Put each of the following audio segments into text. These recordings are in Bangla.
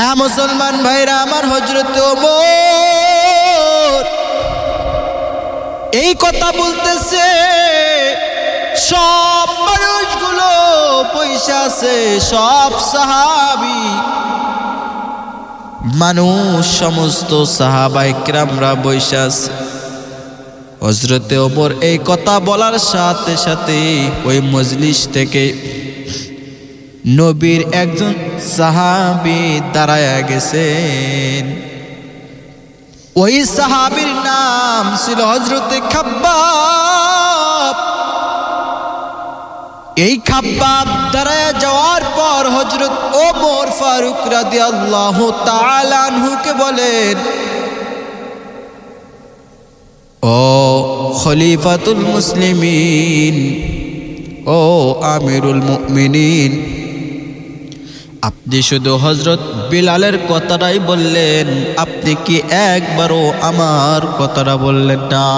হ্যাঁ মুসলমান ভাইরা, আমার হজরত এই কথা বলতেছে, সব মানুষগুলো পয়সা আছে, সব সাহাবি। মানুষ, সমস্ত সাহাবাইকরামরা বৈশা আছে। হজরতে ওমর এই কথা বলার সাথে সাথে ওই মজলিস থেকে নবীর একজন সাহাবি দাঁড়ায়া গেছেন। ওই সাহাবির নাম ছিল হজরতে খাব্বাব। এই খাব্বাব দাঁড়ায় যাওয়ার পর হজরত ওমর ফারুক রাদি আল্লাহ তালানহুকে বলেন, ও খলিফাতুল মুসলিমিন, ও আমিরুল মুমিনিন আপনি শুধু হজরত বিলালের কথাটাই বললেন, আপনি কি একবারও আমার কথাটা বললেন না?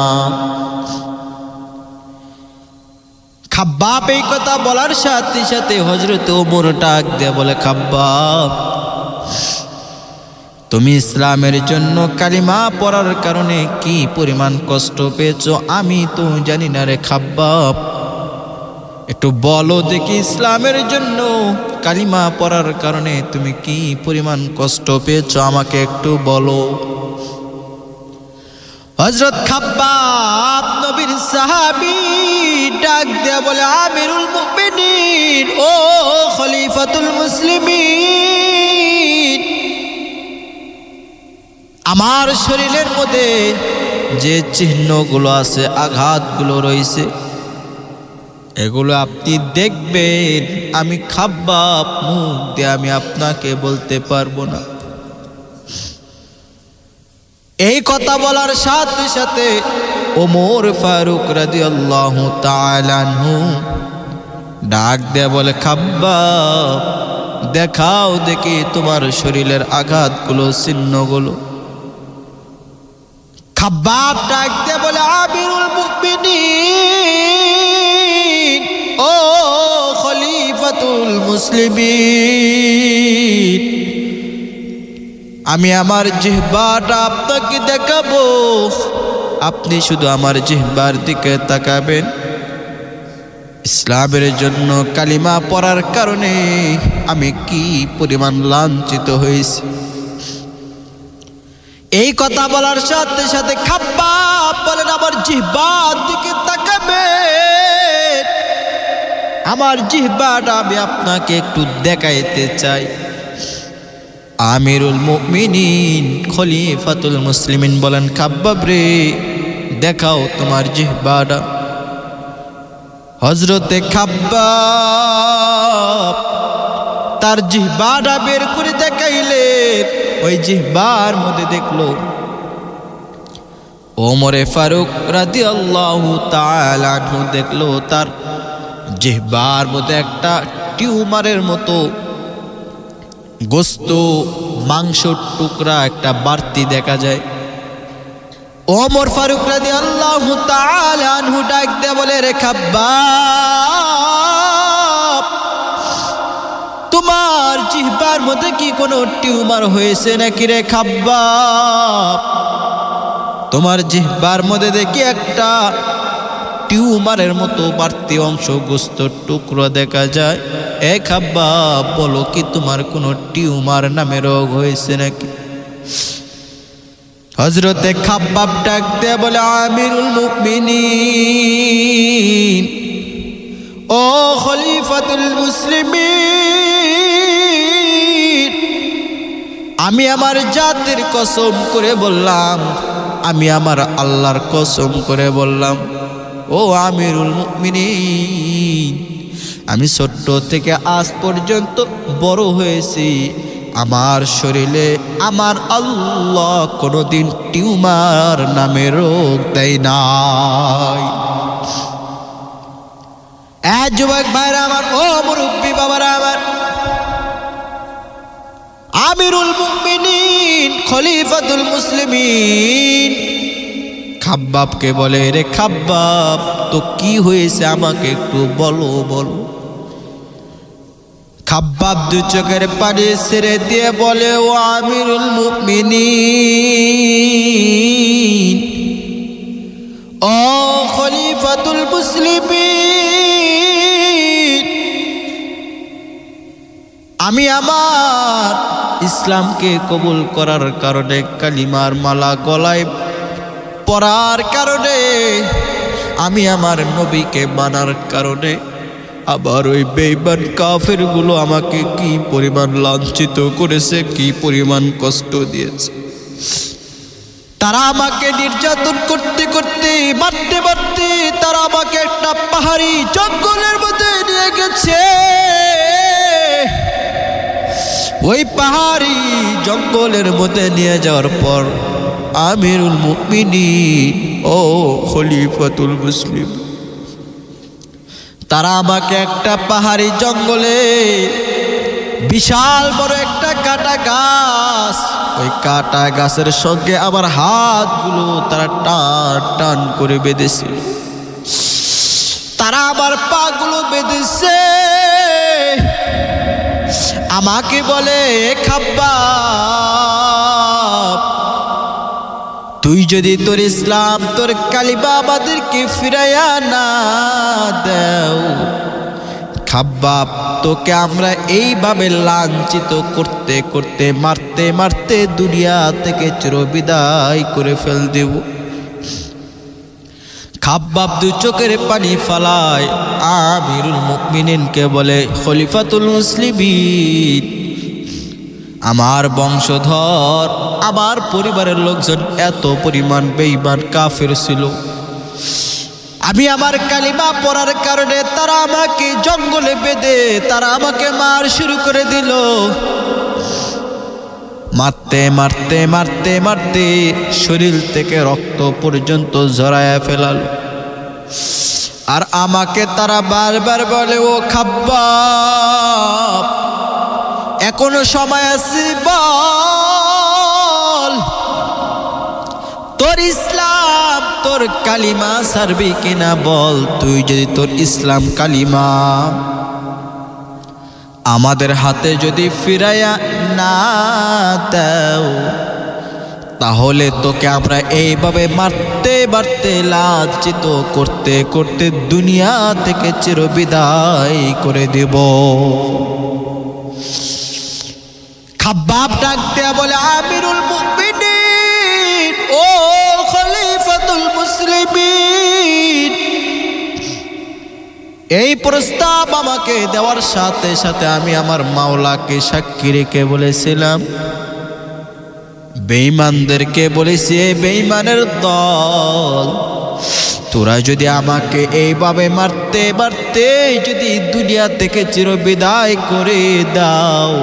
খাব্বাব, এই কথা বলার সাথে সাথে হজরত ওমর ডাক দিয়ে বলে, খাব্বাব, তুমি ইসলামের জন্য কালিমা পড়ার কারণে কি পরিমাণ কষ্ট পেয়েছ? আমি তো জানি না রে খাব্বাব। একটু বলো দেখি ইসলামের জন্য কালিমা পড়ার কারণে তুমি কি পরিমাণ কষ্ট পেয়েছ? আমাকে একটু বলো। হজরত সাহাবি ডাক দেয়া বলে, আমিরুল ও খলিফাতুল মুসলিমিন। আমার শরীরের মধ্যে যে চিহ্নগুলো আছে, আঘাতগুলো রয়েছে এগুলো আপনি দেখবেন। আমি খাব্বাব মুখ দিয়ে আমি আপনাকে বলতে পারব না। এই কথা বলার সাথে সাথে ওমর ফারুক রাদি আল্লাহ ডাক দেয়া বলে, খাব্বাব, দেখাও দেখি তোমার শরীরের আঘাতগুলো চিহ্নগুলো খাব্বাব ডাক দেয়া বলে, আমিরুল মুমিনিন। মুসলিমিন। আমি আমার জিহ্বাটা আপনাকে দেখাবো। আপনি শুধু আমার জিহ্বার দিকে তাকাবেন। ইসলামের জন্য কালিমা পড়ার কারণে আমি কি পরিমাণ লাঞ্ছিত হয়েছি? এই কথা বলার সাথে সাথে খাব্বা বলেন, আমার জিহ্বার দিকে তাকাবেন। আমার জিহ্বাটা আমি আপনাকে একটু দেখাইতে চাই। আমিরুল মুমিনিন, খলিফাতুল মুসলিমিন বলেন খাব্বাব রে, দেখাও তোমার জিহ্বাটা। হজরতে খাব্বাব তার জিহ্বাটা বের করে দেখাইলে ওই জিহ্বার মধ্যে দেখল ওমরে ফারুক রাদি আল্লাহ দেখল তার জিহ্বার মধ্যে একটা টিউমারের মতো গোস্ত, মাংসর টুকরা, একটা বাড়তি দেখা যায়। ওমর ফারুক রাদি আল্লাহ তালু ডাক বলে, রে তোমার জিহ্বার মধ্যে কি কোনো টিউমার হয়েছে নাকি রে খাব্বাব? তোমার জিহ্বার মধ্যে দেখি একটা টিউমারের মতো বাড়তি অংশ গোস্ত টুকরো দেখা যায়। এ খাব্বা, বলো কি তোমার কোনো টিউমার নামে রোগ হয়েছে নাকি? হজরতে খাব্বাব ডাক দেয়া বলে, আমিরুল মুমিনিন, ও খলিফাতুল মুসলিমিন, আমি আমার জাতির কসম করে বললাম, আমি আমার আল্লাহর কসম করে বললাম। ও আমিরুল মুমিনিন, আমি ছোট্ট থেকে আজ পর্যন্ত বড় হয়েছি। আমার শরীরে আমার আল্লাহ কোনোদিন টিউমার নামে রোগ দেয় নাই। যুবক ভাইরা আমার, ও মুরব্বী বাবারা আমার, আমিরুল মুমিনিন, খলিফাতুল মুসলিমিন খাব্বাবকে বলে, রে খাব্বাব, তো কি হয়েছে আমাকে একটু বলো বলো। খাব্বাব দু চোখের পানি ছেড়ে দিয়ে বলে, ও আমিরুল মুমিনিন, ও খলিফাতুল মুসলিমিন, আমি আমার ইসলামকে কবুল করার কারণে কালিমার মালা গলায় পরার কারণে, আমি আমার নবীকে মানার কারণে, আবার ওই বেইমান কাফেরগুলো আমাকে কি পরিমাণ লাঞ্ছিত করেছে, কি পরিমাণ কষ্ট দিয়েছে। তারা আমাকে নির্যাতন করতে করতে, মারতে মারতে, তারা আমাকে একটা পাহাড়ি জঙ্গলের মধ্যে নিয়ে গেছে। ওই পাহাড়ি জঙ্গলের মধ্যে নিয়ে যাওয়ার পর আমিরুল মুমিনি ও খলিফাতুল মুসলিম। তারা আমাকে একটা পাহাড়ি জঙ্গলে বিশাল বড় একটা কাটা গাছ, ওই কাটা গাছের সঙ্গে আমার হাতগুলো তারা টান টান করে বেঁধেছে। তারা আমার পাগুলো বেঁধেছে। আমাকে বলে খাব্বা তুই যদি তোর ইসলাম, তোর কালিবা আমাদেরকে ফিরাইয়া না দেও, খাব্বাব, তোকে আমরা এইভাবে লাঞ্ছিত করতে করতে, মারতে মারতে দুনিয়া থেকে চিরবিদায় করে ফেল দেব। খাব্বাব দু চোখের পানি ফালায়। আমিরুল মুকমিনিনকে বলে, খলিফাতুল মুসলিমিন, আমার বংশধর, আমার পরিবারের লোকজন এত পরিমাণ বেইমান কাফের ছিল। আমি আমার কালিমা পড়ার কারণে তারা আমাকে জঙ্গলে বেঁধে, তারা আমাকে মার শুরু করে দিল। মারতে মারতে মারতে মারতে শরীর থেকে রক্ত পর্যন্ত জড়ায় ফেলাল। আর আমাকে তারা বারবার বলে, ও খাব্বা এখনও সময় আছে, বল। তোর ইসলাম, তোর কালিমা সারবি কিনা বল। তুই যদি তোর ইসলাম কালিমা আমাদের হাতে যদি ফিরাইয়া তাহলে তোকে আমরা এইভাবে মারতে মারতে লাঞ্ছিত করতে করতে দুনিয়া থেকে চিরবিদায় করে দেব। খাব্বাব ডাক বলে, আমিরুল মুমিনিন এই প্রস্তাব আমাকে দেওয়ার সাথে সাথে আমি আমার মাওলাকে সাক্ষী রেখে বলেছিলাম, বেঈমানদেরকে বলেছি এই বেঈমানের দল, তোরা যদি আমাকে এইভাবে মারতে মারতে, যদি দুনিয়া থেকে চিরবিদায় করে দাও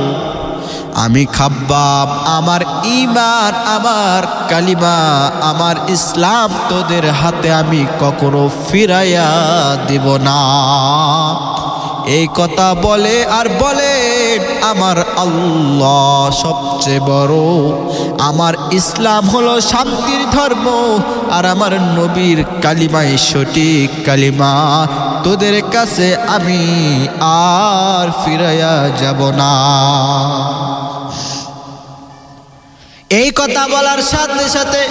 আমি খাব্বাব, আমার ইমান আমার কালিমা, আমার ইসলাম তোদের হাতে আমি কখনো ফিরাইয়া দিব না। এই কথা বলে আর বলে আমার আল্লাহ সবচেয়ে বড়। আমার ইসলাম হলো শান্তির ধর্ম আর আমার নবীর কালিমাই সঠিক কালিমা। তোদের কাছে আমি আর ফিরাইয়া যাব না। এই কথা বলার সাথে সাথে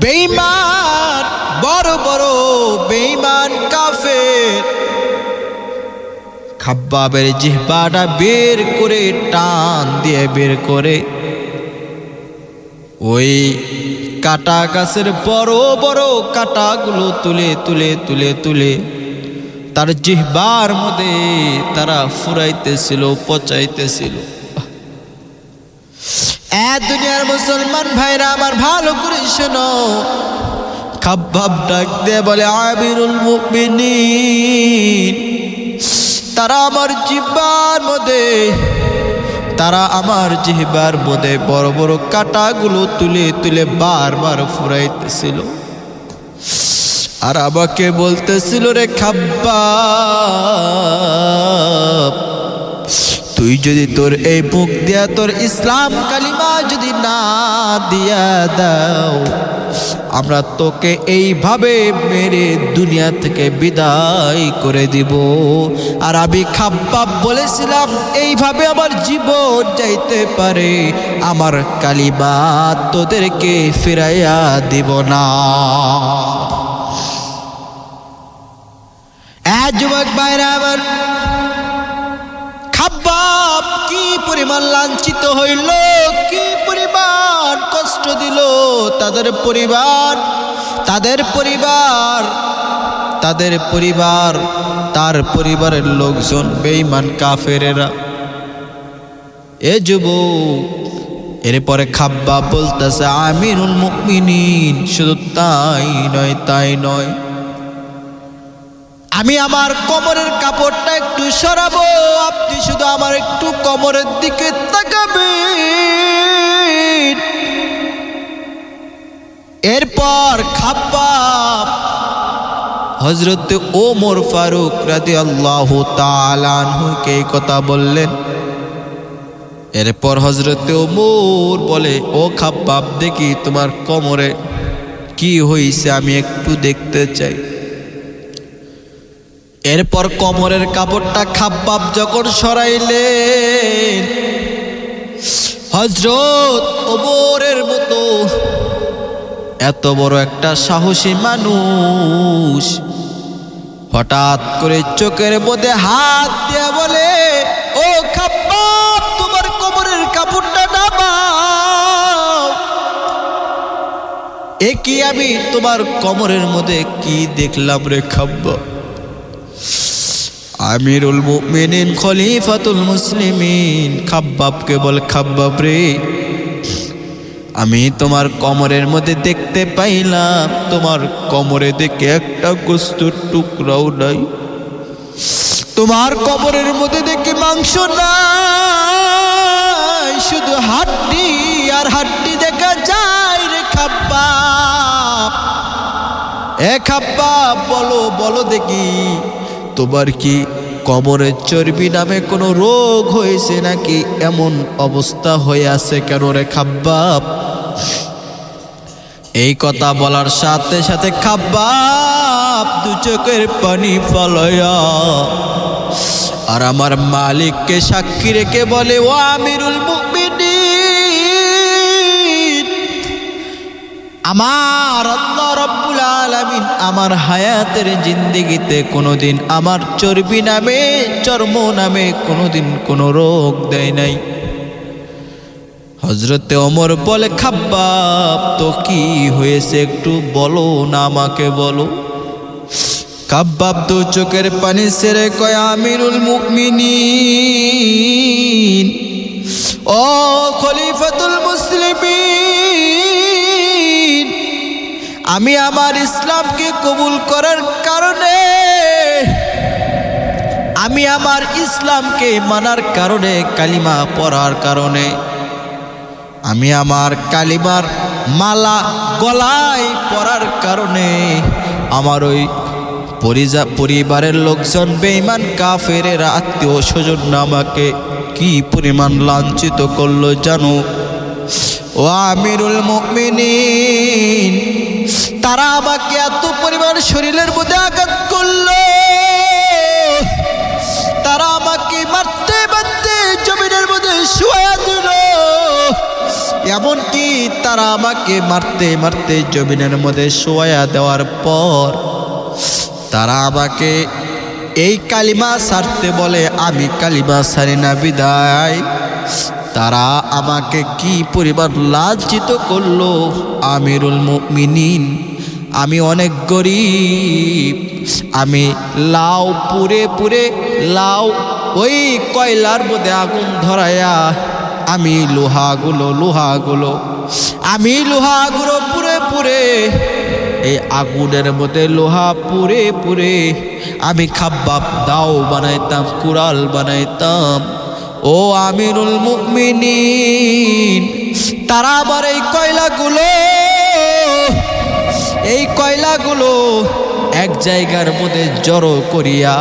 বেইমান বড় বড় বেইমান কাফের খাব্বাবের জিহ্বাটা বের করে, টান দিয়ে বের করে। ওই কাটা গাছের বড় বড় কাটাগুলো তুলে তুলে তুলে তুলে তার জিহ্বার মধ্যে তারা ফুরাইতেছিল, পচাইতেছিল। দুনিয়ার মুসলমান ভাইরা আমার ভালো করে শোনো। খাব্বাব ডাক দিয়ে বলে আবিরুল তারা আমার জিহ্বার মধ্যে, তারা আমার জিহ্বার মধ্যে বড় বড় কাটাগুলো তুলে তুলে বারবার ফুরাইতেছিল। আর আমাকে বলতেছিল, রে খাব্বা তুই যদি তোর এই বুক দিয়া তোর ইসলাম কালিমা যদি না দিয়া দাও, আমরা তোকে এইভাবে মেরে দুনিয়া থেকে বিদায় করে দিব। আর আমি খাব্বাব বলেছিলাম, এইভাবে আমার জীবন যাইতে পারে, আমার কালিমা তোদেরকে ফিরাইয়া দিব না। যুবক বাইরে আবার পরিমাণ লাঞ্ছিত হইল, কি পরিমাণ কষ্ট দিল তাদের পরিবার তাদের পরিবার তাদের পরিবার, তার পরিবারের লোকজন, বেঈমান কাফেরেরা। এ যুবক, এরপরে খাব্বা বলতেছে, আমিরুল মুমিনিন, শুধু তাই নয় তাই নয়। আমি আমার কোমরের কাপড়টা একটু সরাবো, আপনি শুধু আমার একটু কোমরের দিকে তাকাবেন। এরপর খাব্বাব হজরত ওমর ফারুক রাদি আল্লাহ তালানহুকে এই কথা বললেন। এরপর হজরত ওমর বলে, ও খাব্বাব দেখি তোমার কোমরে কি হয়েছে আমি একটু দেখতে চাই। এরপর কমরের কাপড়টা খাব্বাব যখন সরাইলেন হজরত ওমরের মতো এত বড় একটা সাহসী মানুষ হঠাৎ করে চোখের মধ্যে হাত দিয়ে বলে, ও খাব্বাব, তোমার কোমরের কাপড়টা নামাও। এ কি আমি তোমার কোমরের মধ্যে কি দেখলাম রে খাব্বাব? আমিরুল মুমিনিন, খলিফাতুল মুসলিমিন। খাব্বাবকে বল, খাব্বাব রে। আমি তোমার কমরের মধ্যে দেখতে পাইলাম, তোমার কমরে দেখে একটা গোস্তুর টুকরাও নাই। তোমার কবরের মধ্যে দেখে মাংস নাই, শুধু হাড্ডি আর হাড্ডি দেখা যায় রে খাব্বাব। এ খাব্বাব, বলো বলো দেখি, তোমার কি কবরের চর্বি নামে কোনো রোগ হয়েছে নাকি? এমন অবস্থা হয়ে আছে কেন রে খাব্বাব? এই কথা বলার সাথে সাথে খাব্বাব, দু চোখের পানি ফলয়া। আর আমার মালিককে সাক্ষী রেখে বলে, ও আমিরুল মুমিনিন আমার আল্লাহ রব্বুল আলামিন আমার হায়াতের জিন্দিগিতে কোনোদিন আমার চর্বি নামে, চর্ম নামে কোনোদিন কোনো রোগ দেয় নাই। হজরতে অমর বলে, খাব্বাব, তো কি হয়েছে একটু বলো না আমাকে বলো। কাব্বাব দু চোখের পানি সেরে কয়, আমিরুল মুকমিনিন ও খলিফাতুল মুসলিমিন। আমি আমার ইসলামকে কবুল করার কারণে, আমি আমার ইসলামকে মানার কারণে, কালিমা পড়ার কারণে, আমি আমার কালিমার মালা গলায় পরার কারণে, আমার ওই পরিজা, পরিবারের লোকজন বেইমান কাফের আত্মীয় স্বজন আমাকে কি পরিমাণ লাঞ্ছিত করল জানো? ও আমিরুল মুমিনিন তারা আমাকে এত পরিমাণ শরীরের মধ্যে আঘাত করল। তারা আমাকে মারতে মারতে জমিনের মধ্যে শুয়া দিল। এমনকি তারা আমাকে মারতে মারতে জমিনের মধ্যে শোয়া দেওয়ার পর তারা আমাকে এই কালিমা সারতে বলে, আমি কালিমা সারি না, বিদায়। তারা আমাকে কি পরিবার লাজ্জিত করল? আমিরুল মুমিনিন, আমি অনেক গরিব। আমি লাউ পুরে পুরে লাউ ওই কয়লার মধ্যে আগুন ধরাইয়া আমি লোহাগুলো লোহাগুলো, আমি লোহাগুলো পুরে পুরে এই আগুনের মধ্যে লোহা পুরে পুরে আমি খাব্বাব দাও বানাইতাম, কুড়াল বানাইতাম। ও আমিরুল মুমিনিন, তারা আবার এই কয়লাগুলো এই কয়লাগুলো এক জায়গার মধ্যে জড়ো করিয়া,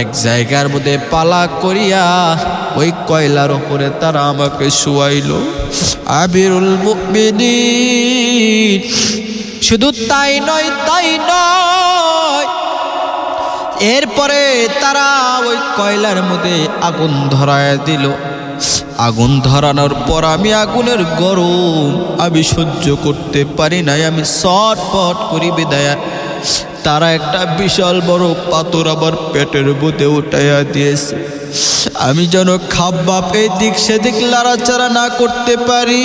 এক জায়গার মধ্যে পালা করিয়া ওই কয়লার ওপরে তারা আমাকে শুয়াইল। আবিরুল মুমিনিন, শুধু তাই নয় তাই নয় এরপরে তারা ওই কয়লার মধ্যে আগুন ধরায় দিল। আগুন ধরানোর পর আমি আগুনের গরম আমি সহ্য করতে পারি নাই, আমি সটপট করি বিদায়া। তারা একটা বিশাল বড় পাথর আবার পেটের মধ্যে উঠাইয়া দিয়েছে। আমি যেন এই দিক সেদিক লড়াচড়া না করতে পারি।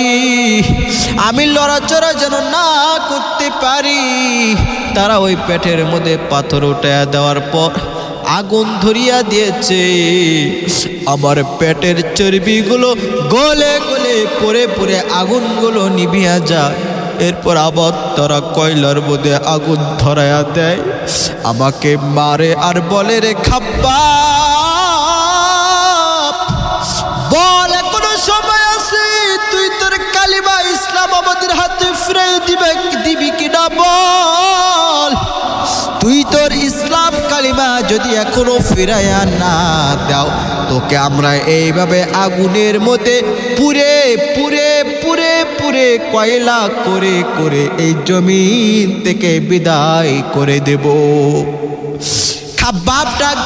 আমি লড়াচড়া যেন না করতে পারি। তারা ওই পেটের মধ্যে পাথর উঠাইয়া দেওয়ার পর আগুন ধরিয়া দিয়েছে। আমার পেটের চর্বিগুলো গলে গলে পরে পরে আগুনগুলো নিভিয়া যায়। এরপর আবার তারা কয়লার মধ্যে আগুন ধরায়া দেয়। আমাকে মারে আর বলে রে খাপ্পা। বল সময় আছে। তুই তোর কালিমা ইসলাম হাতে দিবে, দিবি কিনা বল? তোর ইসলাম কালিমা যদি এখনও ফিরাইয়া না দাও, তোকে আমরা এইভাবে আগুনের মধ্যে পুরে পুরে পুরে পুরে কয়লা করে করে এই জমিন থেকে বিদায় করে দেব। খাবাব ডাক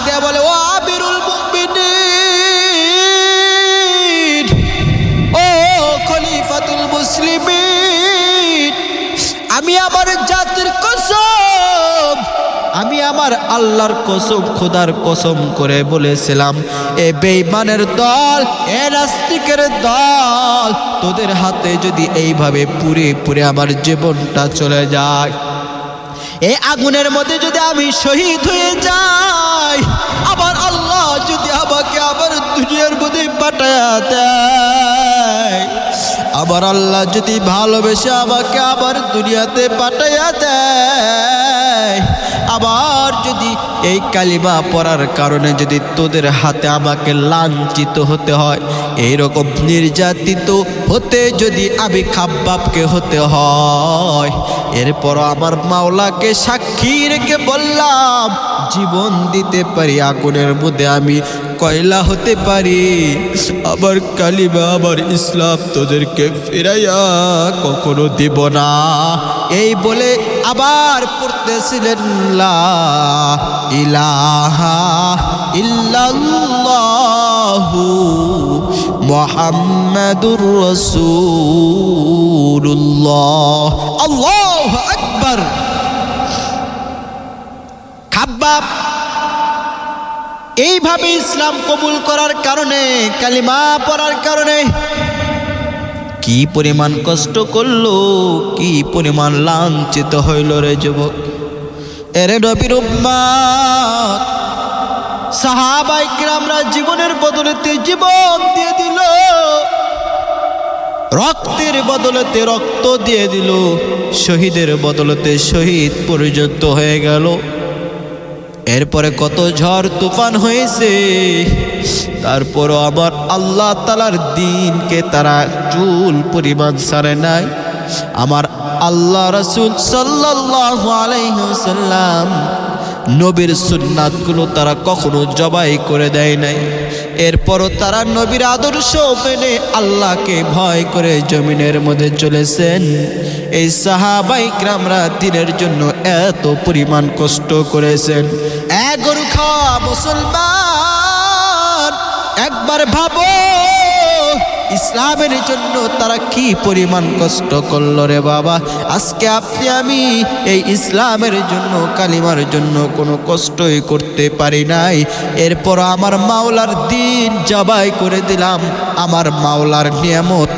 আমার আল্লাহর কসম, খোদার কসম করে বলেছিলাম, এ বেঈমানের দল, এ নাস্তিকের দল, তোদের হাতে যদি এইভাবে পুরে পুরে আমার জীবনটা চলে যায় এই আগুনের মধ্যে যদি আমি শহীদ হয়ে যাই, আবার আল্লাহ যদি আমাকে আবার দুনিয়ার মধ্যে পাঠায়া দেয়, আবার আল্লাহ যদি ভালোবেসে আমাকে আবার দুনিয়াতে পাঠাইয়া দেয় আবার যদি এই কালিমা পড়ার কারণে যদি তোদের হাতে আমাকে লাঞ্ছিত হতে হয়, এইরকম নির্যাতিত হতে যদি আমি খাব্বাবকে হতে হয় এরপর আমার মাওলাকে সাক্ষী রেখে বললাম, জীবন দিতে পারি আগুনের মধ্যে আমি কয়লা হতে পারি, আবার কালিমা, আবার ইসলাম তোদেরকে ফিরাইয়া কখনো দিব না। এই বলে আবার পড়তেছিলেন ইলাহা ইল্লাল্লাহু মুহাম্মাদুর রাসূলুল্লাহ। আল্লাহু আকবার। খাব্বাব এইভাবে ইসলাম কবুল করার কারণে, কালিমা পড়ার কারণে কি পরিমাণ কষ্ট করল, কি পরিমাণ লাঞ্ছিত হইল রে যুবক। এরে নবীর উম্মাত সাহাবাই আমরা জীবনের বদলেতে জীবন দিয়ে দিল। রক্তের বদলেতে রক্ত দিয়ে দিল। শহীদের বদলেতে শহীদ পর্যন্ত হয়ে গেল। এরপরে কত ঝড় তুফান হয়েছে, তারপরও আমার আল্লাহ তালার দিনকে তারা চুল পরিমাণ সারে নাই। আমার আল্লাহ রসুল সাল্লাহ আলাইসাল্লাম নবীর সুন্নাতগুলো তারা কখনো জবাই করে দেয় নাই। এরপরও তারা নবীর আদর্শ মেনে আল্লাহকে ভয় করে জমিনের মধ্যে চলেছেন। এই সাহাবাই গ্রামরা দিনের জন্য এত পরিমাণ কষ্ট করেছেন। এক গরু খাওয়া মুসলমান, একবার ভাবো ইসলামের জন্য তারা কি পরিমাণ কষ্ট করল রে বাবা? আজকে আপনি, আমি এই ইসলামের জন্য, কালিমার জন্য কোনো কষ্টই করতে পারি নাই। এরপর আমার মাওলার দিন জবাই করে দিলাম। আমার মাওলার নিয়ামত